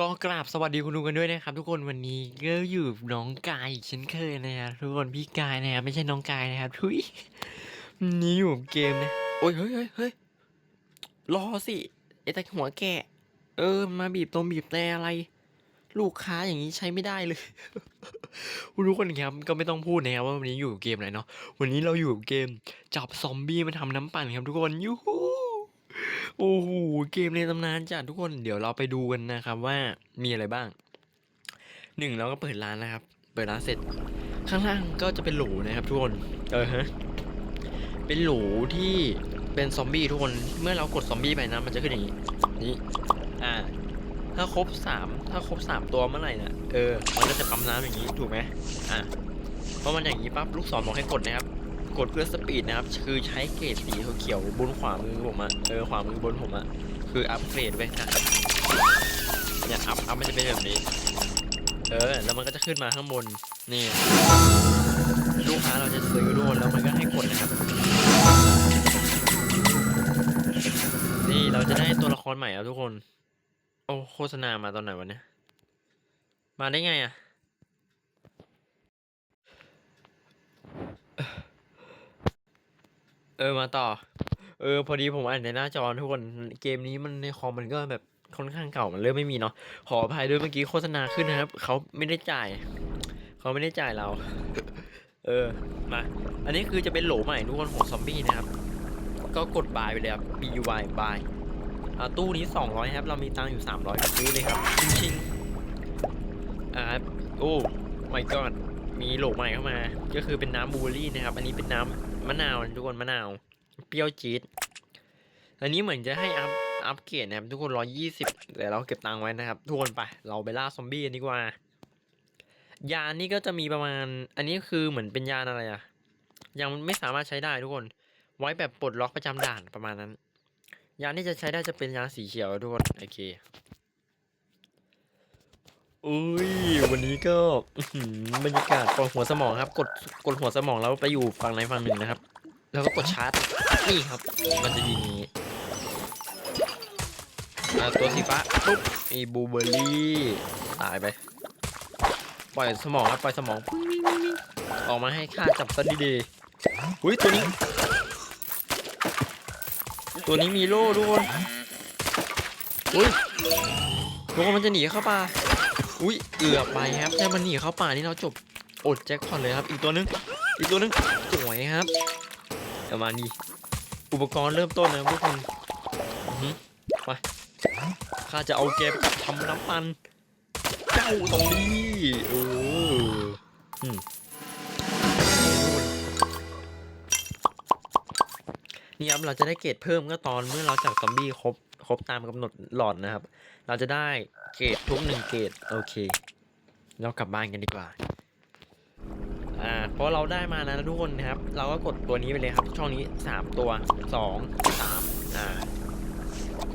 ก็กราบสวัสดีคุณดูกันด้วยนะครับ ทุกคนวันนี้ก็อยู่น้องกายอีกเช่นเคยนะครับทุกคนพี่กายนะครับไม่ใช่น้องกายนะครับทุยนนี้อยู่กับเกมนะโอ้ยเฮ้ยเฮ้ยเฮ้ยรอสิไอแตะหัวแกะ เออ มาบีบตรงบีบแต่อะไร ลูกค้าอย่างนี้ใช้ไม่ได้เลยคุณทุกคนครับก็ไม่ต้องพูดนะครับว่าวันนี้อยู่กับเกมอะไรเนาะวันนี้เราอยู่กับเกมจับซอมบี้มาทำน้ำปั่นครับทุกคนยูฮู โอ้โหเกมในตำนานจ้ะทุกคนเดี๋ยวเราไปดูกันนะครับว่ามีอะไรบ้างหนึ่งเราก็เปิดร้านนะครับ เปิดร้านเสร็จ ข้างล่างก็จะเป็นโหลนะครับทุกคนเออฮะเป็นโหลที่เป็นซอมบี้ทุกคนเมื่อเรากดซอมบี้ไปนะมันจะขึ้นอย่างนี้นี่อ่าถ้าครบสามถ้าครบสามตัวเมื่อไหร่น่ะเออมันก็จะปั๊มน้ำอย่างนี้ถูกไหมอ่าเพราะมันอย่างนี้ปั๊บลูกศรบอกให้กดนะครับ กดเพื่อสปีดนะครับ คือใช้เกรดสีเขียวบนขวามือผมอะเออขวามือบนผมอะคืออัปเกรดไปนะเนี่ยอัพอัพมันจะเป็นแบบนี้ เออ แล้วมันก็จะขึ้นมาข้างบน นี่ ลูกค้าเราจะซื้อโดนแล้วมันก็ให้กดนะครับ นี่เราจะได้ตัวละครใหม่แล้วทุกคน โอ้โฆษณามาตอนไหนวะเนี่ยมาได้ไงอะ เออมาต่อ เออ พอดีผมอ่านในหน้าจอทุกคนเกมนี้มันในคอมมันก็แบบค่อนข้างเก่ามันเริ่มไม่มีเนาะขออภัยด้วยเมื่อกี้โฆษณาขึ้นนะครับเขาไม่ได้จ่ายเขาไม่ได้จ่ายเรา เออมาอันนี้คือจะเป็นโหลใหม่ทุกคนของซอมบี้นะครับ ก็กดบายไปเลยครับ B U Y บายอ่าตู้นี้ 200 ครับ เรามีตังอยู่ 300ซื้อเลยครับชิงๆอ่าโอ้ my god มีโหลใหม่เข้ามา ก็คือเป็นน้ำบูเบอรี่นะครับ อันนี้เป็นน้ำ มะนาวทุกคนมะนาว เปรี้ยวจี๊ดอันนี้เหมือนจะให้อัพอัพเกรดนะครับทุกคนร้อยยี่สิบแต่เราเก็บตังค์ไว้นะครับ ทุกคนไป เราไปล่าซอมบี้กันดีกว่า ยานนี่ก็จะมีประมาณ อันนี้คือเหมือนเป็นยานอะไรอะยังไม่สามารถใช้ได้ทุกคน ไว้แบบปลดล็อกประจำด่านประมาณนั้น ยานที่จะใช้ได้จะเป็นยานสีเขียวทุกคนโอเค อุ้ยวันนี้ก็อื้อหือบรรยากาศปวดหัวสมองครับ กดกดหัวสมองแล้วไปอยู่ฝั่งไหนฝั่งหนึ่งนะครับ แล้วก็กดชาร์จนี่ครับ มันจะยิงอย่างนี้อ่าตัวสีฟ้าปุ๊บมีบลูเบอร์รี่ตายไป ปล่อยสมองครับปล่อยสมองออกมาให้ข้าจับซะดีๆอุ้ยตัวนี้ ตัวนี้มีโล่ทุกคนอุ้ยทุกคนมันจะหนีเข้าป่า อุ้ยเกือบไปครับถ้ามันหนีเข้าป่านี่เราจบอดแจ็คพอตเลยครับ อีกตัวนึง อีกตัวนึงสวยครับประมาณนี้ อุปกรณ์เริ่มต้นนะครับทุกคนอือหือไปข้าจะเอาเกมทำน้ำมันเจ้าตรงนี้เออนี่ครับเราจะได้เกรดเพิ่มก็ตอนเมื่อเราจับซอมบี้ครบ ครบตามกำหนดหลอดนะครับ เราจะได้เกรดทุกหนึ่งเกรดโอเค เรากลับบ้านกันดีกว่าอ่าเพราะเราได้มานะทุกคนนะครับ เราก็กดตัวนี้ไปเลยครับ ช่องนี้สามตัวสองสามอ่า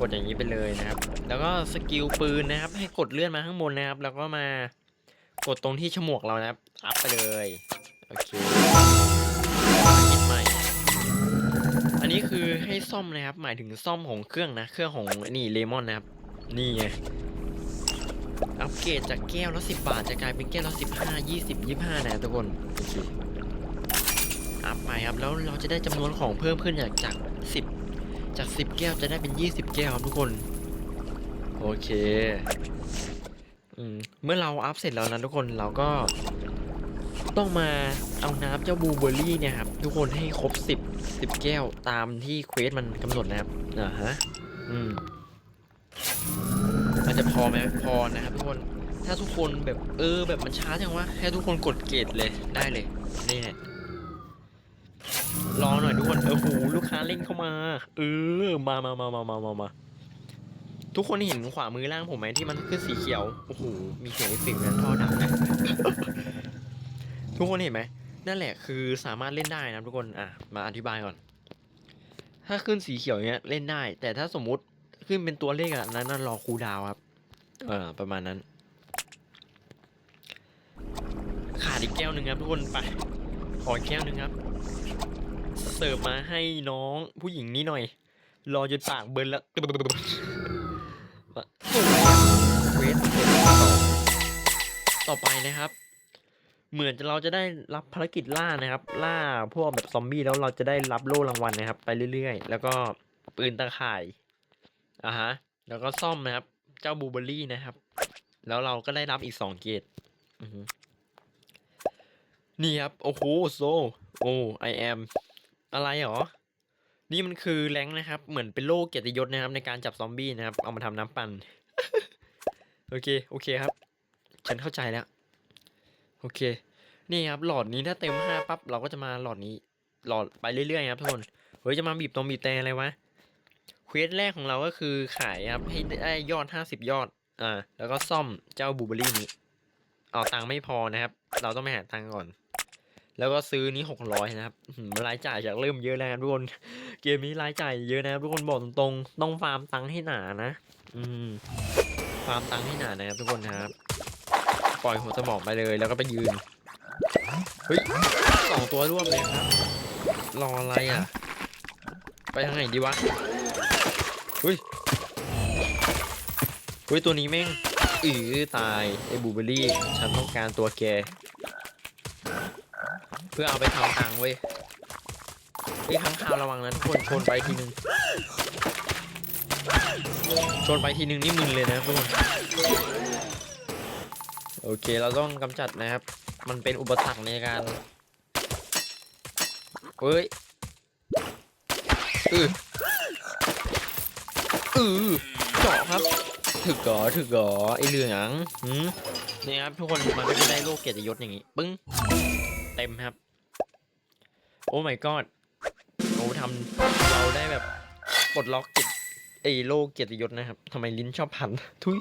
กดอย่างนี้ไปเลยนะครับ แล้วก็สกิลปืนนะครับ ให้กดเลื่อนมาข้างบนนะครับ แล้วก็มากดตรงที่ฉมวกเรานะครับอัพไปเลยโอเค นนี้คือให้ซ่อมนะครับ หมายถึงซ่อมของเครื่องนะ เครื่องของนี่เลมอนนะครับ นี่ไง อัปเกรดจากแก้วละสิบบาท จะกลายเป็นแก้วละสิบห้ายี่สิบยี่ห้านะทุกคน โอเค อัพไปครับ แล้วเราจะได้จำนวนของเพิ่มขึ้นจากจากสิบจากสิบแก้วจะได้เป็นยี่สิบแก้วครับทุกคน โอเค อืม เมื่อเราอัพเสร็จแล้วนะทุกคน เราก็ต้องมาเอาน้ำเจ้าบูเบอร์รี่เนี่ยครับ ทุกคนให้ครบสิบ สิบแก้วตามที่เควสมันกำหนดนะครับอ่าฮะอืมมันจะพอไหมพอนะครับทุกคนถ้าทุกคนแบบเออ แบบมันช้าจังวะแค่ทุกคนกดเกตเลยได้เลยนี่แหละรอหน่อยทุกคนเออโหลูกค้าเล่นเข้ามา เออมามามามามามามาทุกคนเห็นขวามือล่างผมไหมที่มันขึ้นสีเขียวโอ้โหมีเสียงเอฟเฟกต์นั้นท่อดังนะทุกคนเห็นไหม นั่นแหละคือสามารถเล่นได้นะทุกคนอะมาอธิบายก่อน ถ้าขึ้นสีเขียวเนี้ยเล่นได้ แต่ถ้าสมมุติขึ้นเป็นตัวเลขอะนั้นนะรอคูดาวครับ เออประมาณนั้น ขาดอีกแก้วหนึ่งครับทุกคนไปขอแก้วหนึ่งครับ เสิร์ฟมาให้น้องผู้หญิงนี้หน่อย รอจนปากเบิร์นแล้วสวสต่อไปนะครับ เหมือนจะเราจะได้รับภารกิจล่านะครับ ล่าพวกแบบซอมบี้แล้วเราจะได้รับโล่รางวัลนะครับ ไปเรื่อยๆ แล้วก็ปืนตะข่ายอะฮะ แล้วก็ซ่อมนะครับ เจ้าบูเบอรี่นะครับ แล้วเราก็ได้รับอีกสองเกรดนี่ครับ โอ้โหโซโอ้ I am อะไรหรอ นี่มันคือแรงนะครับ เหมือนเป็นโล่เกียรติยศนะครับ ในการจับซอมบี้นะครับ เอามาทำน้ำปั่น โอเค โอเคครับ ฉันเข้าใจแล้ว โอเค นี่ครับหลอดนี้ถ้าเต็มห้าปั๊บเราก็จะมาหลอดนี้ หลอดไปเรื่อยๆครับทุกคนเฮ้ยจะมาบีบตรงบีบแต่อะไรวะเควสแรกของเราก็คือขายครับให้ได้ยอดห้าสิบยอดอ่าแล้วก็ซ่อมเจ้าบูเบอรี่นี้ เอาตังค์ไม่พอนะครับ เราต้องไปหาตังค์ก่อน แล้วก็ซื้อนี้หกร้อยนะครับรายจ่ายจากเริ่มเยอะแล้วทุกคนเกมนี้รายจ่ายเยอะนะครับทุกคนบอกตรงๆต้องฟาร์มตังค์ให้หนานะ อืมฟาร์มตังค์ให้หนานะครับทุกคนครับ ปล่อยหัวสมองไปเลยแล้วก็ไปยืนเฮ้ยสองตัวรวบเลยครับรออะไรอะ ไปทางไหนดีวะเฮ้ยเฮ้ยตัวนี้แม่งอือตายไอ้บูเบอรี่ฉันต้องการตัวแก เพื่อเอาไปทำตังค์เว้ยไอ้ยข้างคาวระวังนะทุกคนชนไปทีนึงชนไปทีนึงนี่มึนเลยนะทุกคน โอเคเราต้องกำจัดนะครับ มันเป็นอุปสรรคในการเฮ้ยอืออือเจาะครับ ถึกก่อถึกก่อไอเหลืองหืมนี่ครับทุกคนมันก็จะได้โลกเกียรติยศอย่างงี้ ปึ้ง เต็มครับ โอ้ my god โอ้ทำเราได้แบบปลดล็อกเกียรติไอโลกเกียรติยศนะครับทำไมลิ้นชอบพันทุย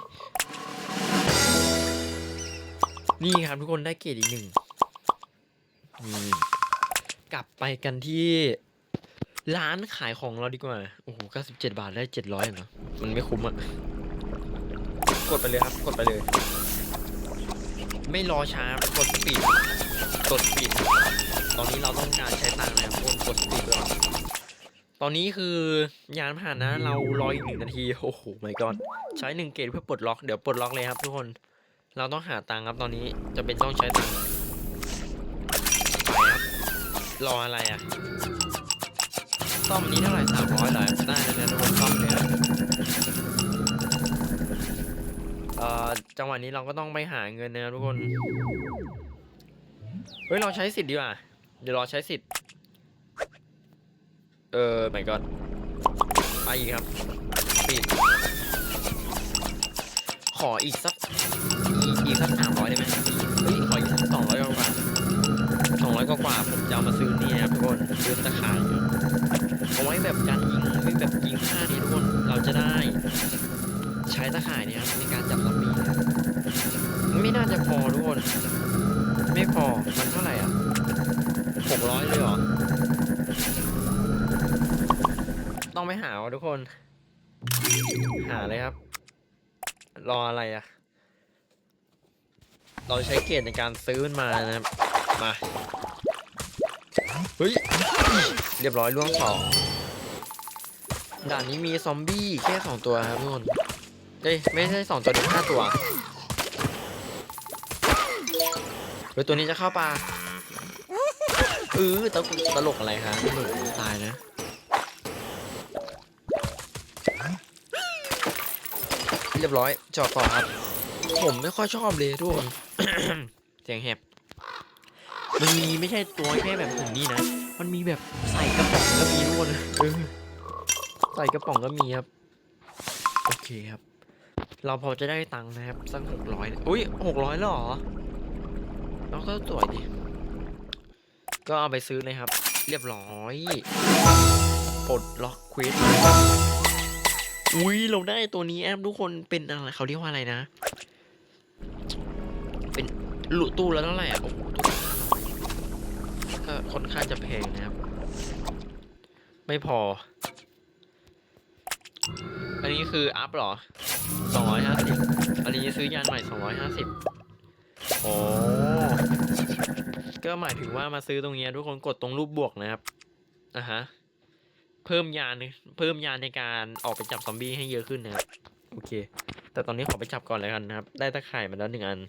นี่ครับทุกคนได้เกรดอีกหนึ่งนี่กลับไปกันที่ร้านขายของเราดีกว่า โอ้โห97บเจ็ดบาทได้700เหรอมันไม่คุ้มอะกดไปเลยครับ กดไปเลย ไม่รอช้ากดสปีดกดสปีดตอนนี้เราต้องการใช้ตังค์นะครับทุกคนกดสปีดไปก่อนตอนนี้คือยานผ่านนะ เรารออีกหนึ่งนาที โอ้โหไม่ก่อนใช้หนึ่งเกรดเพื่อปลดล็อก เดี๋ยวปลดล็อกเลยครับทุกคน เราต้องหาตังค์ครับตอนนี้จะเป็นต้องใช้ตังค์รออะไรอะซ่อมนี้เท่าไหร่สามร้อยได้ได้เลยนะทุกคนซ่อมเลยนะเอ่อจังหวะนี้เราก็ต้องไปหาเงินนะทุกคนเฮ้ยเราใช้สิทธิ์ดีกว่าเดี๋ยวรอใช้สิทธิ์เออไม่ก็ไปอีกครับปิดขออีกสัก อีกสักสามร้อยได้ไหมเฮ้ยขออีกสักสองร้อยกว่าสองร้อยกว่าผมจะเอามาซื้อนี่นะครับทุกคนซื้อตะข่ายเอาไว้แบบการยิงไว้แบบยิงฆ่านี่ทุกคนเราจะได้ ใช้ตะข่ายเนี่ยในการจับซอมบี้นะไม่น่าจะพอทุกคน ไม่พอมันเท่าไหร่อะหกร้อยเลยเหรอ ต้องไปหาวะทุกคน หาเลยครับ รออะไรอะ เราใช้เกรดในการซื้อมันมานะครับ มา เฮ้ย เรียบร้อยล่วงสองด่านนี้มีซอมบี้แค่สองตัวครับทุกคนเอ้ยไม่ใช่สองตัวเดียวห้าตัวเฮ้ยตัวนี้จะเข้าปลาเออตลกตลกอะไรครับหนุนตายนะเรียบร้อยจอดต่อครับ ผมไม่ค่อยชอบเลยทุกคน เสียงแหบมันมีไม่ใช่ตัวแค่แบบถึงนี่นะ มันมีแบบใส่กระป๋องก็มีทุกคนเออใส่กระป๋องก็มีครับ โอเคครับ เราพอจะได้ตังค์นะครับ สักหกร้อยอุ้ยหกร้อยหรอแล้วก็สวยดิ ก็เอาไปซื้อเลยครับ เรียบร้อย ปลดล็อกควิสอุ้ยเราได้ตัวนี้แอมทุกคนเป็นอะไรเขาเรียกว่าอะไรนะ เป็นลุตู้แล้วเท่าไหร่อะโอ้โหตู้ก็ค่อนข้างจะแพงนะครับ ไม่พอ อันนี้คืออัพเหรอสองร้อยห้าสิบอันนี้ซื้อยานใหม่สองร้อยห้าสิบโอ้ก็หมายถึงว่ามาซื้อตรงนี้ทุกคนกดตรงรูปบวกนะครับอะฮะเพิ่มยานเพิ่มยานในการออกไปจับซอมบี้ให้เยอะขึ้นนะครับโอเค แต่ตอนนี้ขอไปจับก่อนเลยกันนะครับ ได้ตะข่ายมาแล้วหนึ่งอัน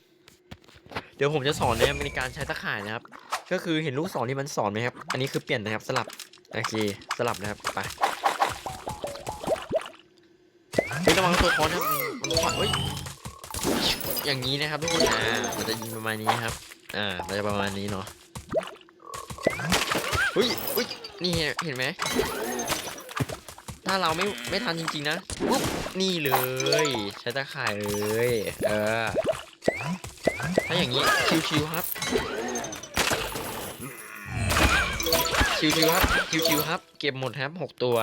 ดี๋ยวผมจะสอนนะครับในการใช้ตะข่ายนะครับ ก็คือเห็นลูกศรที่มันสอนไหมครับ อันนี้คือเปลี่ยนนะครับสลับโอเคสลับนะครับไปเฮ้ยระวังตัวคอนะครับมันมันควันเฮ้ยอย่างนี้นะครับทุกคนอ่ามันจะยิงประมาณนี้ครับอ่ามันจะประมาณนี้เนาะเฮ้ยเฮ้ยนี่เห็นไหมถ้าเราไม่ไม่ทันจริงๆนะปุ๊บนี่เลย ใช้ตะข่ายเลย เออ ถ้าอย่างนี้ชิวๆครับ ชิวๆครับ ชิวๆครับ เก็บหมดครับหกตัว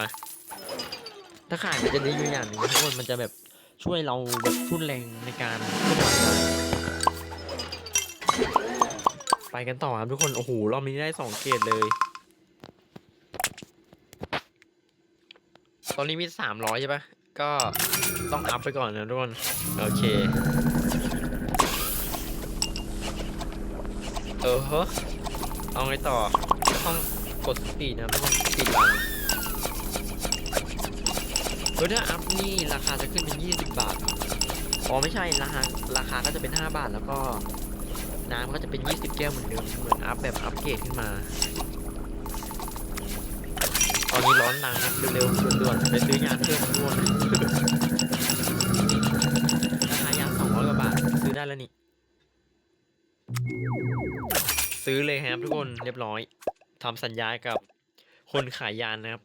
ตะข่ายมันจะไดีอยู่อย่างหนึ่งทุกคนมันจะแบบช่วยเราแบบทุ่นแรงในการเคลื่อนไหวได้ไปกันต่อครับทุกคน โอ้โห รอบนี้ได้สองเกรดเลย ตอนนี้มีสามร้อยใช่ปะก็ต้องอัพไปก่อนนะทุกคน โอเค ออฮะเอาไงต่อต้องกดสปีดนะครับทุกคนสปีดรันเออถ้าอัพนี่ราคาจะขึ้นเป็น 20 บาท อ๋อไม่ใช่ราคาราคาก็จะเป็น 5 บาทแล้วก็ น้ำก็จะเป็น 20 แก้วเหมือนเดิมเหมือนอัพแบบอัพเกรดขึ้นมา ตอนนี้ร้อนนังครับเร็วๆด่วนๆไปซื้อยาเพิ่มด่วนราคายา200กว่าบาทซื้อได้แล้วนี่ ซื้อเลยครับทุกคนเรียบร้อยทำสัญญากับคนขายยานนะครับ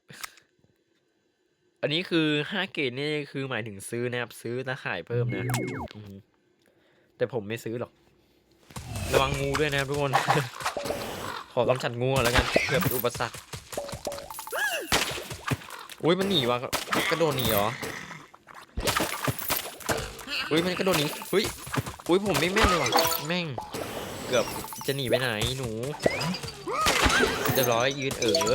อันนี้คือห้าเกรดนี่คือหมายถึงซื้อนะครับ ซื้อตะขายเพิ่มนะแต่ผมไม่ซื้อหรอก ระวังงูด้วยนะครับทุกคน ขอกำจัดงูแล้วกันเพื่อเป็นอุปสรรคอุ้ยมันหนีวะกระโดดหนีเหรออุ้ยมันกระโดดหนีอุ้ยอุ้ยผมไม่แม่นเลยว่ะแม่ง จะหนีไปไหนหนูเรียบร้อยยืนเออ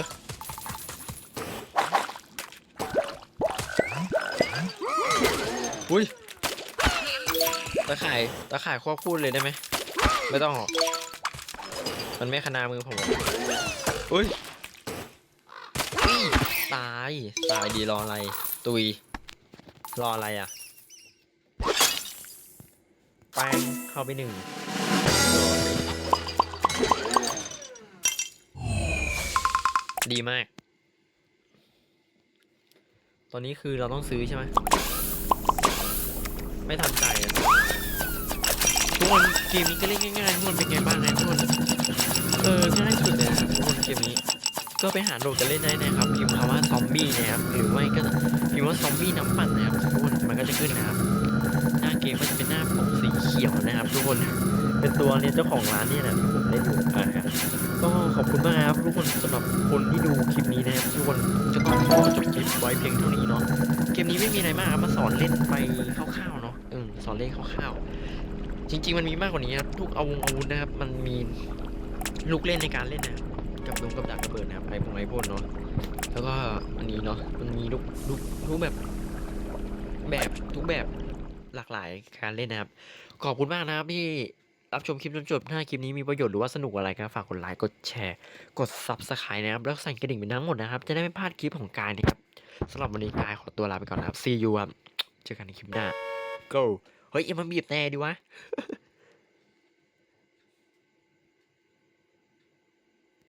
อุ้ยตะข่ายตะข่ายควบพูดเลยได้ไหมไม่ต้องหรอกมันไม่ขนามือผมอุ้ยตายตายดีรออะไร ตุย รออะไรอะแป้งเข้าไปหนึ่ง ดีมาก ตอนนี้คือเราต้องซื้อใช่ไหม ไม่ทันใจทุกคนเกมนี้ก็เล่นง่ายๆทุกคนเป็นไงบ้างนะทุกคนเออง่ายสุดเลยนะทุกคนเกมนี้ ก็ไปหาโหลดกันเล่นได้นะครับพิมพ์คำว่าซอมบี้นะครับหรือไม่ก็พิมพ์ว่าซอมบี้น้ำปั่นนะครับทุกคนมันก็จะขึ้นนะครับหน้าเกมก็จะเป็นหน้าปกสีเขียวนะครับ ทุกคน เป็นตัวเนี่ยเจ้าของร้านเนี่ยนะผมเล่นอยู่อ่าครับก็ ขอบคุณมากครับทุกคนสำหรับคนที่ดูคลิปนี้นะครับทุกคนจะต้องขอจบคลิปไว้เพียงเท่านี้เนาะเกมนี้ไม่มีอะไรมากครับมาสอนเล่นไปคร่าวๆเนาะเออสอนเล่นคร่าวๆจริง ๆ มันมีมากกว่านี้ครับทุกอาวุธอาวุธนะครับ มันมีลูกเล่นในการเล่นนะครับกับลงกับดักระเบิดนะครับไอพงไอพ่นเนาะแล้วก็อันนี้เนาะมันมีลูกลูกลูกแบบ แบบทุกแบบหลากหลายการเล่นนะครับ ขอบคุณมากนะครับที่ รับชมคลิปจนจบถ้าคลิปนี้มีประโยชน์หรือว่าสนุกอะไรก็ฝากกดไลค์ กดแชร์ กด Subscribe นะครับ แล้วสั่นกระดิ่งเป็นทั้งหมดนะครับ จะได้ไม่พลาดคลิปของกายนะครับสำหรับวันนี้กายขอตัวลาไปก่อนนะครับ see you ครับ เจอกันในคลิปหน้า go เฮ้ยอย่ามาบีบแต่ดิวะ